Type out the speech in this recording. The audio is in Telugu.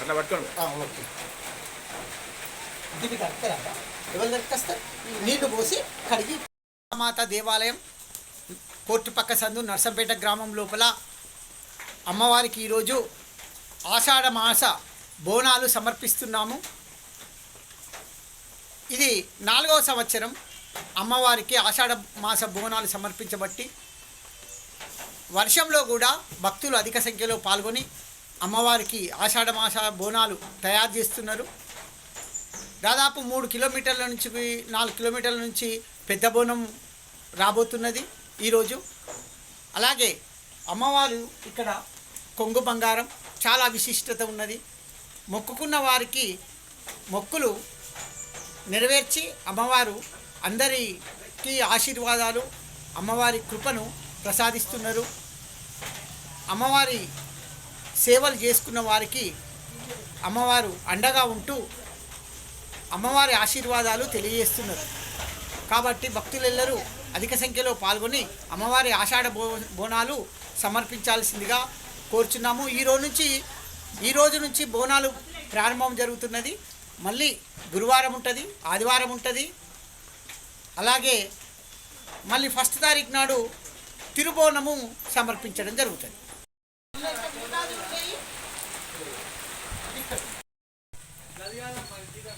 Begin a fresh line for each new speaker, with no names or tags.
అట్లా పట్టుకోండి.
ఓకే. ఇది ఎవరు నీళ్ళు పోసి కడిగి మాత దేవాలయం కోర్టు పక్క సందు నర్సంపేట గ్రామం లోపల అమ్మవారికి ఈరోజు ఆషాఢ మాస బోనాలు సమర్పిస్తున్నాము. ఇది నాలుగవ సంవత్సరం అమ్మవారికి ఆషాఢ మాస బోనాలు సమర్పించబట్టి వర్షంలో కూడా భక్తులు అధిక సంఖ్యలో పాల్గొని అమ్మవారికి ఆషాఢమాస బోనాలు తయారు చేస్తున్నారు. దాదాపు మూడు కిలోమీటర్ల నుంచి నాలుగు కిలోమీటర్ల నుంచి పెద్ద బోనం రాబోతున్నది ఈరోజు. అలాగే అమ్మవారు ఇక్కడ కొంగు బంగారం చాలా విశిష్టత ఉన్నది. మొక్కుకున్న వారికి మొక్కులు నెరవేర్చి అమ్మవారు అందరికీ ఆశీర్వాదాలు అమ్మవారి కృపను ప్రసాదిస్తున్నారు. అమ్మవారి సేవలు చేసుకున్న వారికి అమ్మవారు అండగా ఉంటూ అమ్మవారి ఆశీర్వాదాలు తెలియజేస్తున్నారు. కాబట్టి భక్తులెల్లరూ అధిక సంఖ్యలో పాల్గొని అమ్మవారి ఆషాఢ బో బోనాలు సమర్పించాల్సిందిగా కోరుచున్నాము. ఈ రోజు నుంచి ఈ రోజు నుంచి బోనాలు ప్రారంభం జరుగుతున్నది. మళ్ళీ గురువారం ఉంటుంది ఆదివారం ఉంటుంది. అలాగే మళ్ళీ ఫస్ట్ తారీఖు నాడు తిరుబోనము సమర్పించడం జరుగుతుంది.
चल यार मर्ज़ी का